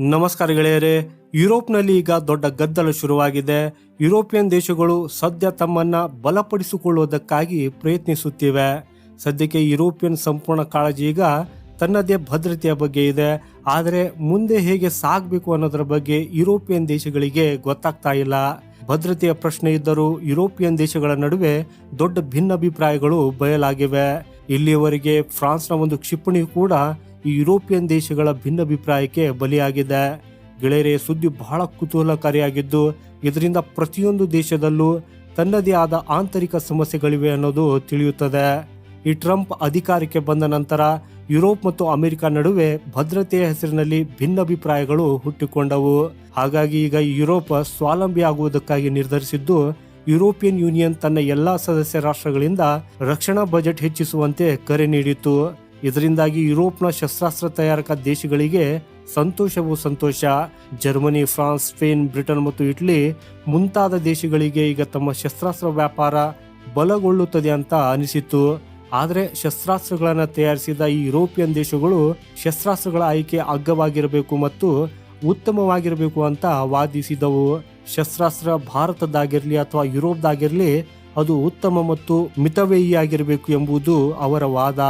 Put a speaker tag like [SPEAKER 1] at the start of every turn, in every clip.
[SPEAKER 1] ನಮಸ್ಕಾರ ಗೆಳೆಯರೇ, ಯುರೋಪ್ನಲ್ಲಿ ಈಗ ದೊಡ್ಡ ಗದ್ದಲ ಶುರುವಾಗಿದೆ. ಯುರೋಪಿಯನ್ ದೇಶಗಳು ಸದ್ಯ ತಮ್ಮನ್ನ ಬಲಪಡಿಸಿಕೊಳ್ಳುವುದಕ್ಕಾಗಿ ಪ್ರಯತ್ನಿಸುತ್ತಿವೆ. ಸದ್ಯಕ್ಕೆ ಯುರೋಪಿಯನ್ ಸಂಪೂರ್ಣ ಕಾಳಜಿ ಈಗ ತನ್ನದೇ ಭದ್ರತೆಯ ಬಗ್ಗೆ ಇದೆ. ಆದರೆ ಮುಂದೆ ಹೇಗೆ ಸಾಗಬೇಕು ಅನ್ನೋದರ ಬಗ್ಗೆ ಯುರೋಪಿಯನ್ ದೇಶಗಳಿಗೆ ಗೊತ್ತಾಗ್ತಾ ಇಲ್ಲ. ಭದ್ರತೆಯ ಪ್ರಶ್ನೆ ಇದ್ದರೂ ಯುರೋಪಿಯನ್ ದೇಶಗಳ ನಡುವೆ ದೊಡ್ಡ ಭಿನ್ನಾಭಿಪ್ರಾಯಗಳು ಬಯಲಾಗಿವೆ. ಇಲ್ಲಿಯವರೆಗೆ ಫ್ರಾನ್ಸ್ನ ಒಂದು ಕ್ಷಿಪಣಿ ಕೂಡ ಯುರೋಪಿಯನ್ ದೇಶಗಳ ಭಿನ್ನಾಭಿಪ್ರಾಯಕ್ಕೆ ಬಲಿಯಾಗಿದೆ ಗೆಳೆಯರೆ, ಸುದ್ದಿ ಬಹಳ ಕುತೂಹಲಕಾರಿಯಾಗಿದ್ದು, ಇದರಿಂದ ಪ್ರತಿಯೊಂದು ದೇಶದಲ್ಲೂ ತನ್ನದೇ ಆದ ಆಂತರಿಕ ಸಮಸ್ಯೆಗಳಿವೆ ಅನ್ನೋದು ತಿಳಿಯುತ್ತದೆ. ಈ ಟ್ರಂಪ್ ಅಧಿಕಾರಕ್ಕೆ ಬಂದ ನಂತರ ಯುರೋಪ್ ಮತ್ತು ಅಮೆರಿಕ ನಡುವೆ ಭದ್ರತೆಯ ಹೆಸರಿನಲ್ಲಿ ಭಿನ್ನಾಭಿಪ್ರಾಯಗಳು ಹುಟ್ಟಿಕೊಂಡವು. ಹಾಗಾಗಿ ಈಗ ಯುರೋಪ್ ಸ್ವಾವಲಂಬಿ ಆಗುವುದಕ್ಕಾಗಿ ನಿರ್ಧರಿಸಿದ್ದು, ಯುರೋಪಿಯನ್ ಯೂನಿಯನ್ ತನ್ನ ಎಲ್ಲಾ ಸದಸ್ಯ ರಾಷ್ಟ್ರಗಳಿಂದ ರಕ್ಷಣಾ ಬಜೆಟ್ ಹೆಚ್ಚಿಸುವಂತೆ ಕರೆ ನೀಡಿತು ಇದರಿಂದಾಗಿ ಯುರೋಪ್ನ ಶಸ್ತ್ರಾಸ್ತ್ರ ತಯಾರಕ ದೇಶಗಳಿಗೆ ಸಂತೋಷವೂ ಸಂತೋಷ. ಜರ್ಮನಿ, ಫ್ರಾನ್ಸ್, ಸ್ಪೇನ್, ಬ್ರಿಟನ್ ಮತ್ತು ಇಟಲಿ ಮುಂತಾದ ದೇಶಗಳಿಗೆ ಈಗ ತಮ್ಮ ಶಸ್ತ್ರಾಸ್ತ್ರ ವ್ಯಾಪಾರ ಬಲಗೊಳ್ಳುತ್ತದೆ ಅಂತ ಅನಿಸಿತ್ತು. ಆದರೆ ಶಸ್ತ್ರಾಸ್ತ್ರಗಳನ್ನು ತಯಾರಿಸಿದ ಈ ಯುರೋಪಿಯನ್ ದೇಶಗಳು ಶಸ್ತ್ರಾಸ್ತ್ರಗಳ ಆಯ್ಕೆ ಅಗ್ಗವಾಗಿರಬೇಕು ಮತ್ತು ಉತ್ತಮವಾಗಿರಬೇಕು ಅಂತ ವಾದಿಸಿದವು. ಶಸ್ತ್ರಾಸ್ತ್ರ ಭಾರತದಾಗಿರಲಿ ಅಥವಾ ಯುರೋಪ್ದಾಗಿರಲಿ ಅದು ಉತ್ತಮ ಮತ್ತು ಮಿತವ್ಯಯಿಯಾಗಿರಬೇಕು ಎಂಬುದು ಅವರ ವಾದ.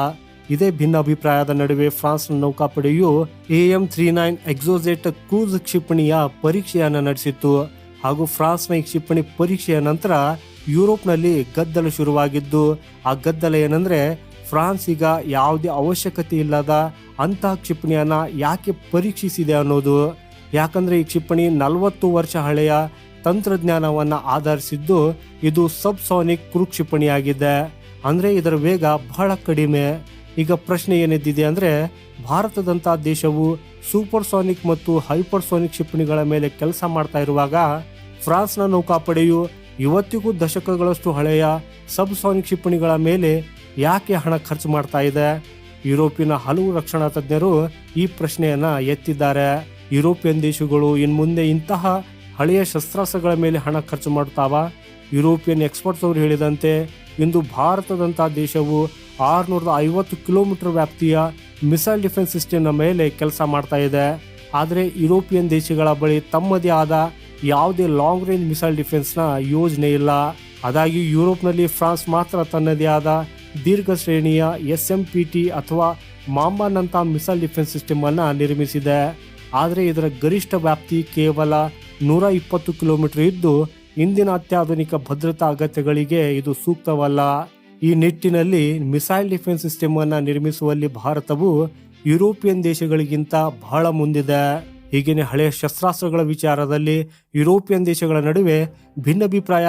[SPEAKER 1] ಇದೇ ಭಿನ್ನಾಭಿಪ್ರಾಯದ ನಡುವೆ ಫ್ರಾನ್ಸ್ನ ನೌಕಾಪಡೆಯು AM three nine Exocet cruise ಕ್ಷಿಪಣಿಯ ಪರೀಕ್ಷೆಯನ್ನು ನಡೆಸಿತ್ತು. ಹಾಗೂ ಫ್ರಾನ್ಸ್ನ ಈ ಕ್ಷಿಪಣಿ ಪರೀಕ್ಷೆಯ ನಂತರ ಯುರೋಪ್ನಲ್ಲಿ ಗದ್ದಲ ಶುರುವಾಗಿದ್ದು, ಆ ಗದ್ದಲ ಏನಂದ್ರೆ ಫ್ರಾನ್ಸ್ ಈಗ ಯಾವುದೇ ಅವಶ್ಯಕತೆ ಇಲ್ಲದ ಅಂತಹ ಕ್ಷಿಪಣಿಯನ್ನ ಯಾಕೆ ಪರೀಕ್ಷಿಸಿದೆ ಅನ್ನೋದು. ಯಾಕಂದ್ರೆ ಈ ಕ್ಷಿಪಣಿ ನಲವತ್ತು ವರ್ಷ ಹಳೆಯ ತಂತ್ರಜ್ಞಾನವನ್ನ ಆಧರಿಸಿದ್ದು, ಇದು ಸಬ್ಸಾನಿಕ್ ಕ್ರೂ ಕ್ಷಿಪಣಿಯಾಗಿದೆ. ಅಂದ್ರೆ ಇದರ ವೇಗ ಬಹಳ ಕಡಿಮೆ. ಈಗ ಪ್ರಶ್ನೆ ಏನಿದ್ದಿದೆ ಅಂದರೆ ಭಾರತದಂಥ ದೇಶವು ಸೂಪರ್ ಸೋನಿಕ್ ಮತ್ತು ಹೈಪರ್ ಸೋನಿಕ್ ಕ್ಷಿಪಣಿಗಳ ಮೇಲೆ ಕೆಲಸ ಮಾಡ್ತಾ ಇರುವಾಗ, ಫ್ರಾನ್ಸ್ನ ನೌಕಾಪಡೆಯು ಇವತ್ತಿಗೂ ದಶಕಗಳಷ್ಟು ಹಳೆಯ ಸಬ್ ಸೋನಿಕ್ ಕ್ಷಿಪಣಿಗಳ ಮೇಲೆ ಯಾಕೆ ಹಣ ಖರ್ಚು ಮಾಡ್ತಾ ಇದೆ? ಯುರೋಪಿನ ಹಲವು ರಕ್ಷಣಾ ತಜ್ಞರು ಈ ಪ್ರಶ್ನೆಯನ್ನ ಎತ್ತಿದ್ದಾರೆ. ಯುರೋಪಿಯನ್ ದೇಶಗಳು ಇನ್ನು ಮುಂದೆ ಇಂತಹ ಹಳೆಯ ಶಸ್ತ್ರಾಸ್ತ್ರಗಳ ಮೇಲೆ ಹಣ ಖರ್ಚು ಮಾಡ್ತಾವ ಯುರೋಪಿಯನ್ ಎಕ್ಸ್ಪರ್ಟ್ಸ್ ಅವರು ಹೇಳಿದಂತೆ, ಇಂದು ಭಾರತದಂಥ ದೇಶವು ಆರುನೂರದ ಐವತ್ತು ಕಿಲೋಮೀಟರ್ ವ್ಯಾಪ್ತಿಯ ಮಿಸೈಲ್ ಡಿಫೆನ್ಸ್ ಸಿಸ್ಟಮ್ನ ಮೇಲೆ ಕೆಲಸ ಮಾಡ್ತಾ ಇದೆ. ಆದರೆ ಯುರೋಪಿಯನ್ ದೇಶಗಳ ಬಳಿ ತಮ್ಮದೇ ಆದ ಯಾವುದೇ ಲಾಂಗ್ ರೇಂಜ್ ಮಿಸೈಲ್ ಡಿಫೆನ್ಸ್ನ ಯೋಜನೆ ಇಲ್ಲ. ಅದಾಗಿ ಯುರೋಪ್ನಲ್ಲಿ ಫ್ರಾನ್ಸ್ ಮಾತ್ರ ತನ್ನದೇ ಆದ ದೀರ್ಘ ಶ್ರೇಣಿಯ ಎಸ್ ಎಂ ಪಿ ಟಿ ಅಥವಾ ಮಾಂಬಾನಂತಹ ಮಿಸೈಲ್ ಡಿಫೆನ್ಸ್ ಸಿಸ್ಟಮ್ ಅನ್ನ ನಿರ್ಮಿಸಿದೆ. ಆದರೆ ಇದರ ಗರಿಷ್ಠ ವ್ಯಾಪ್ತಿ ಕೇವಲ ನೂರ ಇಪ್ಪತ್ತು ಕಿಲೋಮೀಟರ್ ಇದ್ದು, ಇಂದಿನ ಅತ್ಯಾಧುನಿಕ ಭದ್ರತಾ ಅಗತ್ಯಗಳಿಗೆ ಇದು ಸೂಕ್ತವಲ್ಲ. ಈ ನಿಟ್ಟಿನಲ್ಲಿ ಮಿಸೈಲ್ ಡಿಫೆನ್ಸ್ ಸಿಸ್ಟಮ್ ಅನ್ನು ನಿರ್ಮಿಸುವಲ್ಲಿ ಭಾರತವು ಯುರೋಪಿಯನ್ ದೇಶಗಳಿಗಿಂತ ಬಹಳ ಮುಂದಿದೆ. ಹೀಗೇನೆ ಹಳೆಯ ಶಸ್ತ್ರಾಸ್ತ್ರಗಳ ವಿಚಾರದಲ್ಲಿ ಯುರೋಪಿಯನ್ ದೇಶಗಳ ನಡುವೆ ಭಿನ್ನಾಭಿಪ್ರಾಯ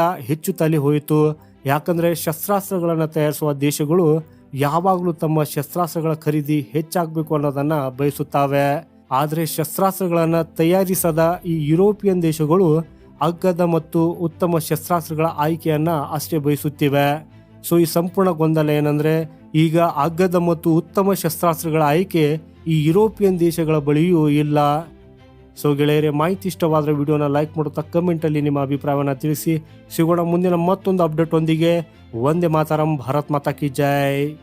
[SPEAKER 1] ತಲೆ ಹೋಯಿತು. ಯಾಕಂದ್ರೆ ಶಸ್ತ್ರಾಸ್ತ್ರಗಳನ್ನು ತಯಾರಿಸುವ ದೇಶಗಳು ಯಾವಾಗಲೂ ತಮ್ಮ ಶಸ್ತ್ರಾಸ್ತ್ರಗಳ ಖರೀದಿ ಹೆಚ್ಚಾಗಬೇಕು ಅನ್ನೋದನ್ನ ಬಯಸುತ್ತವೆ. ಆದರೆ ಶಸ್ತ್ರಾಸ್ತ್ರಗಳನ್ನು ತಯಾರಿಸದ ಈ ಯುರೋಪಿಯನ್ ದೇಶಗಳು ಅಗ್ಗದ ಮತ್ತು ಉತ್ತಮ ಶಸ್ತ್ರಾಸ್ತ್ರಗಳ ಆಯ್ಕೆಯನ್ನ ಅಷ್ಟೇ ಬಯಸುತ್ತಿವೆ. ಸೊ ಈ ಸಂಪೂರ್ಣ ಗೊಂದಲ ಏನಂದ್ರೆ ಈಗ ಅಗ್ಗದ ಮತ್ತು ಉತ್ತಮ ಶಸ್ತ್ರಾಸ್ತ್ರಗಳ ಆಯ್ಕೆ ಈ ಯುರೋಪಿಯನ್ ದೇಶಗಳ ಬಳಿಯೂ ಇಲ್ಲ. ಸೊ ಗೆಳೆಯರೆ, ಮಾಹಿತಿ ಇಷ್ಟವಾದರೆ ವಿಡಿಯೋನ ಲೈಕ್ ಮಾಡುತ್ತಾ ಕಮೆಂಟಲ್ಲಿ ನಿಮ್ಮ ಅಭಿಪ್ರಾಯವನ್ನು ತಿಳಿಸಿ. ಸಿಗೋಣ ಮುಂದಿನ ಮತ್ತೊಂದು ಅಪ್ಡೇಟ್ ಒಂದಿಗೆ. ಒಂದೇ ಮಾತಾರಂ, ಭಾರತ್ ಮಾತಾ ಕಿ ಜೈ.